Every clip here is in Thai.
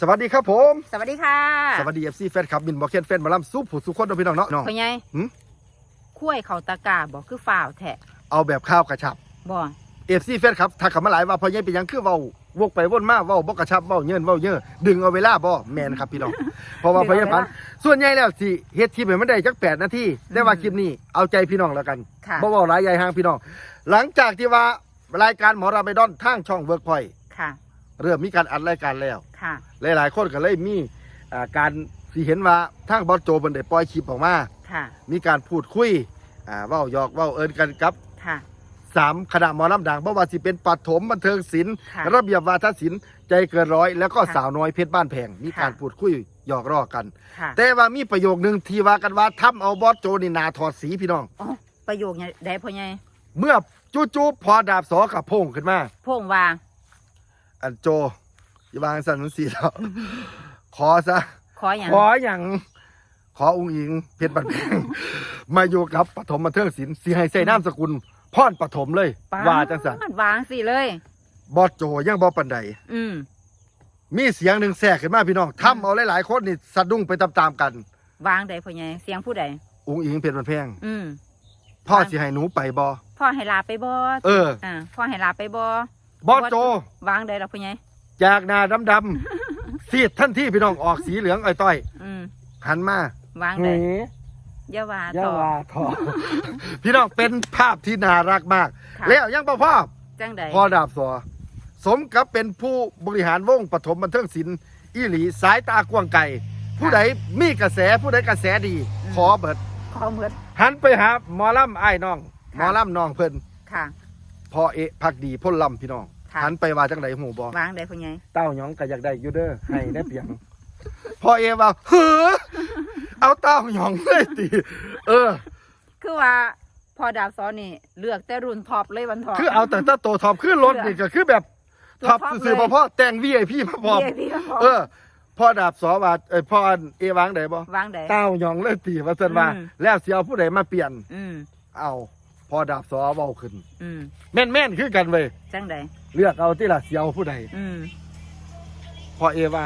สวัสดีครับผม สวัสดีค่ะสวัสดีเอฟซีแฟนคลับมินบอกเคนแฟนหมาล่ำซุปผู้สุขคนเด้อพี่น้องเนาะน้อง พ่อใหญ่หืมคุ้ยเขาตะกร้าบอกคือฝ่าวแทะเอาแบบข้าวกระชับบ่เอฟซีแฟนครับทักเขามาหลายว่าพอยังเป็นหยังคือเว้าวกไปวนมาเว้าบ่กระชับเว้าเยินเว้าเยอะดึงเอาเวลาบ่แมนครับพี่น้อง เพราะว่าพอยังพันส่วนใหญ่แล้วสิเฮ็ดคลิปให้มันได้จัก8นาทีแต่ว่าคลิปนี้เอาใจพี่น้องแล้วกัน ค่ะ บ่เว้าหลายใหญ่ห่างพี่น้อง หลังจากที่ว่ารายการหมอราไปดอนทางช่องเวิร์กพอยค่ะ เริ่มมีการอัดรายการแล้ว ค่ะ หลายๆ คนก็เลยมีอ่าการที่เห็นว่าทางบอสโจเพิ่นได้ปล่อยคลิปออกมา ค่ะ มีการพูดคุยอ่าเว้าหยอกเว้าเอินกันกับค่ะ สามคณะหมอลำดังเพราะว่าสิเป็นปฐมบันเทิงศิลป์ค่ะ ระเบียบวาทศิลป์ใจเกินร้อย แล้วก็ค่ะสาวน้อยเพชรบ้านแพงมีการค่ะ พูดคุยหยอกล้อกัน ค่ะแต่ว่ามีประโยคนึงที่ว่ากันว่าทำเอาบอสโจนี่หนาถอดสีพี่น้อง อ๋อประโยคเนี่ยได้พ่อใหญ่เมื่อจู่ๆพอดาบสอกับพงขึ้นมา พงว่า อันโจอย่าวางสันมันสีแล้วขอซะ ขออย่างขออย่างขอองค์หญิง เพชรบันแพงมาอยู่กับปฐมบันเทิงศิลป์สีให้ใส่นามสกุลพรปฐมเลยป๊ว่าจังสันวางสิเลยบอสโจยังบอปันใดอืมมีเสียงหนึ่งแทรกขึ้นมาพี่น้องทำเอาหลายๆคนนี่สะดุ้งไปตามๆกัน วางใดพ่อใหญ่เสียงผู้ใดองค์หญิงเพชรบันแพงอืมพ่อสิให้หนูไปบอพ่อให้ลาไปบ่เออ อ่าพ่อให้ลาไปบ่ บอสโจ วางใดล่ะพ่อใหญ่จากหนาดำๆ ซีดท่านที่พี่น้องออกสีเหลืองอ้อยต้อยอืมหันมาวางใดอย่าว่าอย่าต่อ ว่าทอ พี่น้องเป็นภาพที่น่ารักมาก ค่ะ แล้วยังบ่พ่อ จังใดพอดาบสอสมกับเป็นผู้บริหารวงปฐมบันเทิงศิลป์อีหลีสายตากว้างไกลผู้ใดมีกระแสผู้ใดกระแสดี ขอเบิด ขอเหมือนหันไปหาหมอลำไอ้ายน้อง หมอลำน้องเพิ่นค่ะ พอเอะพักดีพ่นลำพี่น้องค่ะ หันไปว่าจังไดหูบอวางใดพ่อใหญ่เต้าหยองก็อยากได้อยู่เด้อให้ได้เปียง พอเอะว่าเฮ้อเอาเต้าหยองเลยตีเออ คือว่าพอดาบซ้อนนี่เลือกแต่รุ่นท็อปเลยวันท็อปคือเอาแต่ตาโตท็อปคือรถนี่ก็คือแบบท็อปท็อปซื้อเลย ๆพ่อแต่ง VIP มาพร้อมเย้พี่ก็พอเออ พ่อดาบสอว่าเอ้ยพ่อเอวางได้บ่วางใดเต้าหยองเลยตีว่าซั่นว่าอืม แล้วสิเอาผู้ใดมาเปลี่ยน อืมเอา พ่อดาบสอเว้าขึ้น อืมแม่นๆคือกันเว้ยจังใดเลือกเอาที่ล่ะสิเอาผู้ใดอืมพอเอว่า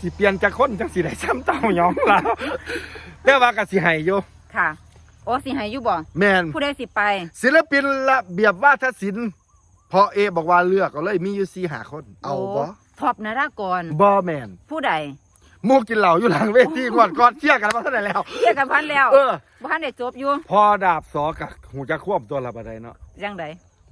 สิเปลี่ยนจากคนจังสิได้ซ้ำเต้าหยองล่ะแต่ว่าก็สิให้อยู่ค่ะ โอ้สิให้อยู่บ่แม่น ผู้ใดสิไป ศิลปินระเบียบวาทศิลป์พอเอบอกว่าเลือกเอาเลยมีอยู่สี่หาคน เอาบ่ท็อปนารากรบ่แม่นผู้ใดห มูกินเหล้าอยู่หลังเวทีงวดก่อนเชี่ยกันมาเท่าไหร่แล้ว เรียกกันพันแล้วเออ บ่ทันได้จบอยู่พอดาบสอกับหูจะควบตัวละบัดใดเนาะจังใด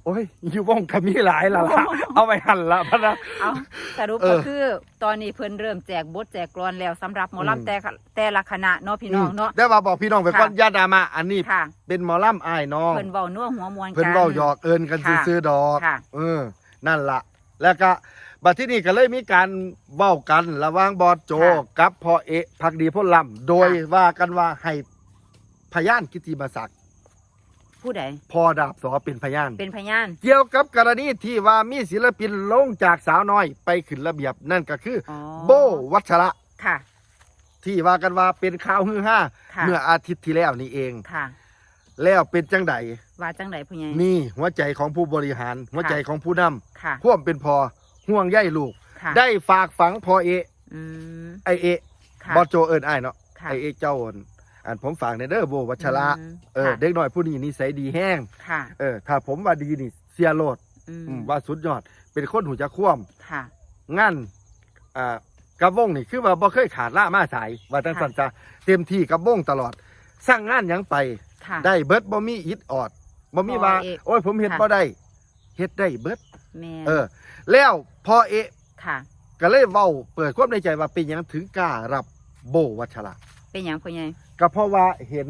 โอ้ยอยู่วงก็มีหลายละละเอาไปหันละพะนะ เอาสรุปเออก็คือตอนนี้เพิ่นเริ่มแจกบทแจกกลอนแล้วสำหรับหมออืม ลำแต่ละแต่ละคณะเนาะพี่น้องเนาะ ได้ว่าบอกพี่น้องไปก่อนค่ะญาติดรามาอันนี้ค่ะ เป็นหมอลำอ้ายน้อง เพิ่นเว้านัวหัวมวนกัน เพิ่นเว้าหยอกเอินกันค่ะ ซื้อๆดอก ค่ะ เออ นั่นละแล้วก็ บัดที่นี่ก็เลยมีการเว้ากันระหว่างบอสโจค่ะกับพ่อเอะพักดีพ่นลำโดยค่ะ ว่ากันว่าให้พยานกิติมาศักดิ์ผู้ใดพอดาบสอเป็นพยาน เป็นพยานเกี่ยวกับกรณีที่ว่ามีศิลปินลงจากสาวน้อยไปขึ้นระเบียบนั่นก็คืออ๋อโบวัชระค่ะ ที่ว่ากันว่าเป็นข่าวฮือฮาค่ะ เมื่ออาทิตย์ที่แล้วนี่เอง ค่ะ แล้วเป็นจังใดว่าจังใดผู้ใหญ่นี่หัวใจของผู้บริหาร หัวใจของผู้นำค่ะ พ่วมเป็นพอ ห่วงใยลูก ค่ะได้ฝากฝังพอเอะอืมไอเอะค่ะบอสโจเอิญไอายเนาะค่ะไอเอะเจ้าเอิญอันผมฝากในเด้อโบวัชระอืมเออค่ะเด็กน้อยผู้นี้นิสัยดีแห้งค่ะเออถ้าผมว่าดีนี่เสียโลดอืมอืมว่าสุดยอด เป็นคนหูจะคว่ำค่ะงั้นอ่ากับวงนี่คือว่าบ่เคยขาดล่ามาสายว่าจังสันจะเต็มที่กับวงตลอด สร้างงานหยังไป ค่ะ ได้เบิดบ่มีอิดออดบ่มีบ่ว่าเอะโอ้ยผมเฮ็ดค่ะ บ่ได้เฮ็ดได้เบิด แม่เออ แล้ว พอเอะค่ะ ก็เลยเว้าเปิดความในใจว่าเป็นหยังถึงกล้ารับโบวัชระ เป็นหยังผู้ใหญ่ ก็เพราะว่าเห็น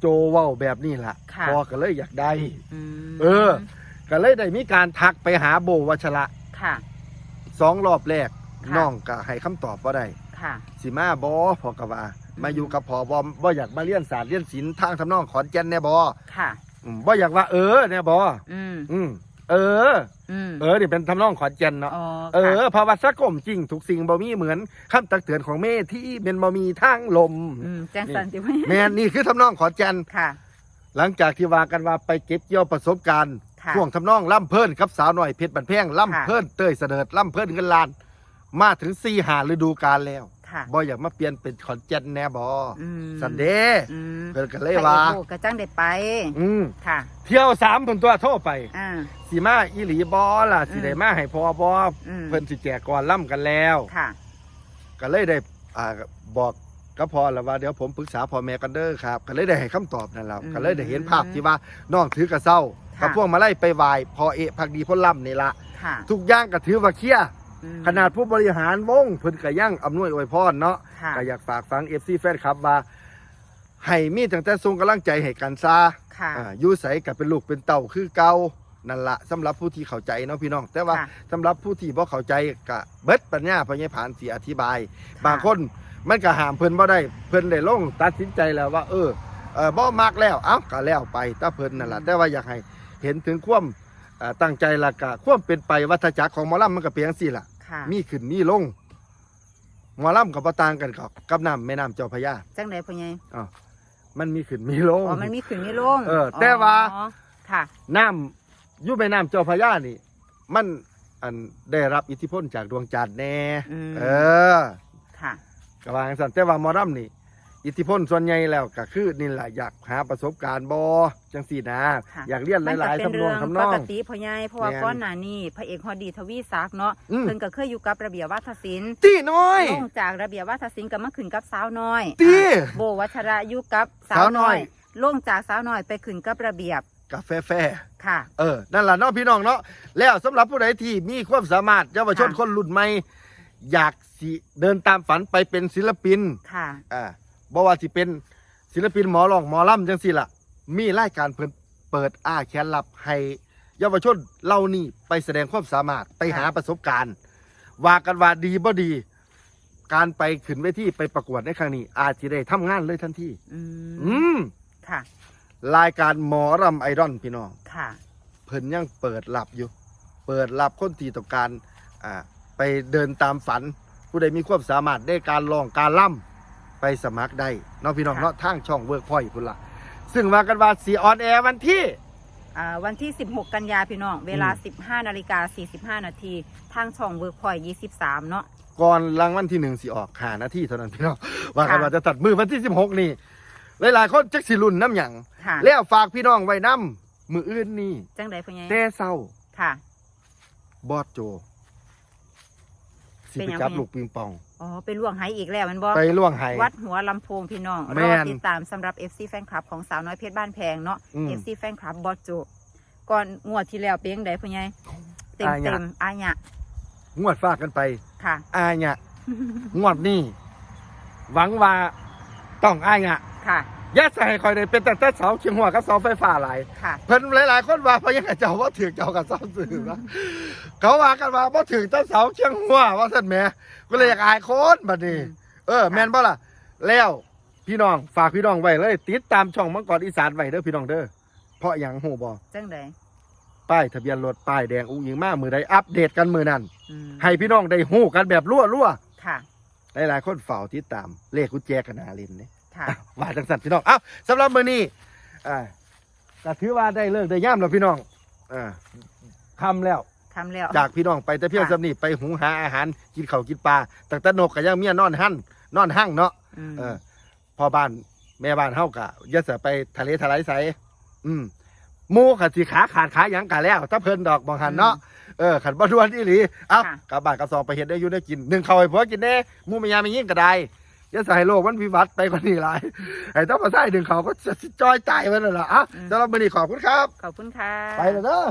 โจเว้าแบบนี้ล่ะค่ะ พอก็เลยอยากได้ อืมเออ ก็เลยได้มีการทักไปหาโบวัชระค่ะ สองรอบแรกค่ะ น้องก็ให้คำตอบบ่ได้ค่ะ สิมาบอพอกะว่า มาอยู่กับพอบอมบ่อยากมาเรียนศาสตร์เรียนศิลป์ทางทำนองขอนแก่นแน่บอค่ะ อืมบ่อยากว่าเออแน่บออืมอืม เออ อืมเออนี่เป็นทำนองขอนแก่นเนาะ อ๋อเอค่ะ อภาวะสักกลมจริงทุกสิ่งบ่มีเหมือนคำตักเตือนของเมที่เป็นบ่มีทางลม อืมแจ้งสันติไว้แม่นนี่คือทำนองขอนแก่นค่ะ หลังจากที่ว่ากันว่าไปเก็บเกี่ยวประสบการณ์ค่ะ ช่วงทำนองล่ำเพิ่นกับสาวหน่อยเพชรบันแพงล่ำค่ะเพิ่นเต้ยเสดิร์ดล่ำเพิ่นเงินล้าน มาถึงสี่หาฤดูกาลแล้วค่ะบ่อยากมาเปลี่ยนเป็นขอนแก่นแน่บ่อืมสันเดย์อืมเพิ่นก็เลยว่า พระอกโบกระจังได้ไป อืมค่ะ เที่ยวสามเพิ่นตัวโทรไป อ่า สิมาอีหลีบ่ล่ะสิได้มาให้พอบ่อืม เพิ่นสิแจกก่อนล่ำกันแล้ว ค่ะ ก็เลยได้อ่าบอกก็พอแล้วว่าเดี๋ยวผมปรึกษาพ่อแม่กันเด้อครับ ก็เลยได้ให้คำตอบนั่นแหละอืมก็เลยได้เห็นภาพที่ว่าน้องถือกระเซ้าค่ะ กับพวกมาไล่ไปไหวายพอเอะพักดีพ่นล่ำนี่ละค่ะทุกอย่างก็ถือว่าเคลียร์อืมขนาดผู้บริหารวงเพิ่นก็ยังอำนวยอวยพรเนาะ ค่ะ ก็อยากฝากฟัง FC แฟนคลับว่าให้มีตั้งแต่ทรงกำลังใจให้กันซาค่ะ อ่าอยู่ใสกับเป็นลูกเป็นเต่าคือเก่า นั่นละสำหรับผู้ที่เข้าใจเนาะพี่น้อง แต่ว่าค่ะสำหรับผู้ที่บ่เข้าใจก็เบิดปัญญาพญผานสิอธิบายค่ะบางคนมันก็ห้ามเพิ่นบ่ได้เพิ่นได้ลงตัดสินใจแล้วว่า เออเออบ่มักแล้วเอ้าก็แล้วไปถ้าเพิ่นนั่นล่ะแต่ว่าอยากให้เห็นถึงความเอ่อตั้งใจและก็ความเป็นไปวัฏจักรของหมอลำมันก็เป็นจังซี่ล่ะ ค่ะมีขึ้นมีลงหมอลำก็บ่ต่างกันกับกับน้ำแม่น้ำเจ้าพระยาจังไดพ่อใหญ่อ้าวมันมีขึ้นมีลง อ๋อมันมีขึ้นมีลงเออแต่ว่า อ๋อค่ะน้ำ อยู่แม่น้ำเจ้าพระยานี่ มันอันได้รับอิทธิพลจากดวงจันทร์แน่อืม เออ ค่ะก็ว่าจังซั่นแต่ว่าหมอลำนี่ อิทธิพลส่วนใหญ่แล้วก็คือนี่แหละอยากหาประสบการณ์บอจังสี่นะ ค่ะ อยากเรียนหมันก็ลายเป็ๆนทำนเรื่อองงทำนปอง กติพ่อใหญ่เพราะว่าแม่นก้อนหน้านี้พระเอกฮอดดีทวีศักดิ์เนาะอืม เพิ่นก็เคยอยู่กับระเบียบวัฒศิลป์ตีน้อย ลงจากระเบียบวัฒศิลป์ก็มาขึ้นกับสาวน้อยตีอะโบวัชระอยู่กับสาวสาวน้น้ออยยลงจากสาวน้อยไปขึ้นกับระเบียบ กาแฟแฟค่ะ เออ นั่นแหละเนาะพี่น้องเนาะ แล้วสำหรับผู้ใดที่มีความสามารถเยาวชนค่ะคนรุ่นใหม่ อยากสิเดินตามฝันไปเป็นศิลปิน ค่ะอ่าบ่ว่าสิเป็นศิลปินหมอร้องหมอลำจังสี่ล่ะ มีรายการเพิ่นเปิดอ้าแขนรับให้เยาวชนเหล่านี้ไปแสดงความสามารถไปหาประสบการณ์ ว่ากันว่าดีบ่ดี การไปขึ้นเวทีไปประกวดในครั้งนี้ อาจจะได้ทำงานเลยทันทีอืมอืมค่ะ รายการหมอรำไอดอลพี่น้อง ค่ะ เพิ่นยังเปิดรับอยู่ เปิดรับคนที่ต้องการอ่าไปเดินตามฝัน ผู้ใดมีความสามารถในการร้องการล่ำไปสมัครได้เนาะพี่น้องค่ะ เนาะทางช่องเวิร์กพอยต์พุ่นละซึ่งว่ากันว่าสีออนแอร์วันที่ อ่าวันที่ 16 กันยาพี่น้อง เวลาอืม15นาฬิกา45นาทีทางช่องเวิร์กพอย23 เนาะ ก่อนรางวัลที่หนึ่งสิออกหานาทีเท่านั้นพี่น้องว่ากันค่ะ ว่าจะตัดมือวันที่สิบหกนี่ หลายๆคนจักสิรุ่นน้ำหยังค่ะแล้วฝากพี่น้องไว้น้ำมืออื่นนี่จังไดพ่อใหญ่แต่เศร้าค่ะ บอดโจสิเป็นไปหยังจับไงลูกปิงปอง อ๋อไปล่วงไหอีกแล้วแมันบ่ไปล่วงไห้วัดหัวลำโพงพี่น้องแม่รอนติดตามสำหรับ FC แฟนคลับของสาวน้อยเพชรบ้านแพงเนาะอืม FC แฟนคลับบอสโจก่อนงวดที่แล้วเป็นยังไงพ่อใหญ่เต็มอาญะเต็มอาญะงวดฝากกันไป ค่ะอายเนี่ยงวดนี้หวังว่าต้องอายเนี่ย ค่ะยัดใส่คอยได้เป็นแต่แต่เสาเชียงหัวกับเสาไฟฟ้าหลายค่ะ เพิ่นหลายๆคนว่าเพราะยังไงเจ้าว่าถือเจ้ากับเสาสื่อนะเขาว่ากันว่าบ่ถือแต่เสาเชียงหัวว่าซั่นแหมก็เลยอยากอายคนบัดนี้ เออ แม่นบ่ล่ะ แล้วพี่น้องฝากพี่น้องไว้เลย ติดตามช่องมังกรอีสานไว้เด้อพี่น้องเด้อเพราะหยังฮู้บ่จังไดป้ายทะเบียนรถป้ายแดงอุ้งอิงมามือใดอัปเดตกันมือนั้นอืมให้พี่น้องได้ฮู้กันแบบรั่วๆ ค่ะ หลายๆคนเฝ้าติดตามเลขกุญแจกันนาเลินเนี่ย ค่ะ ว่าจังสันพี่น้องเอ้าสำหรับมื้อนี้อ่าก็ถือว่าได้เลิกได้ย่ามแล้วพี่น้องอ่าคำแล้ว ทำแล้ว จากพี่น้องไปแต่เพียงค่ะ สำนีไปหุงหาอาหารกินข้าวกินปลาตั้งแต่นกก็ยังเมียนอนหั่นนอนหั่งเนาะอืมเออพ่อบ้านแม่บ้านเฮากะอย่าเสียไปทะเลทลายใสอืมหมูขัดสีขาขาดขาหยังกะแล้วถ้าเพิ่นดอกบองหันเนาะเออขันบ่ดวนอีหลีเอ้าค่ะ กลับบ้านกลับซองไปเฮ็ดได้อยู่ได้กินหนึ่งข้าวให้ผัวกินแน่หมูไม่ยาไม่ยิ่งก็ได้ อย่าใส่โลกมันวิวัฒน์ไปกว่านี้หลายไอ้ต้องมาใส่หนึ่งเขาวก็จะจอยใจไว้นั่นแหละอะสำหรับมื้อนี้ขอบคุณครับ ขอบคุณค่ะ ไปแล้วเด้อ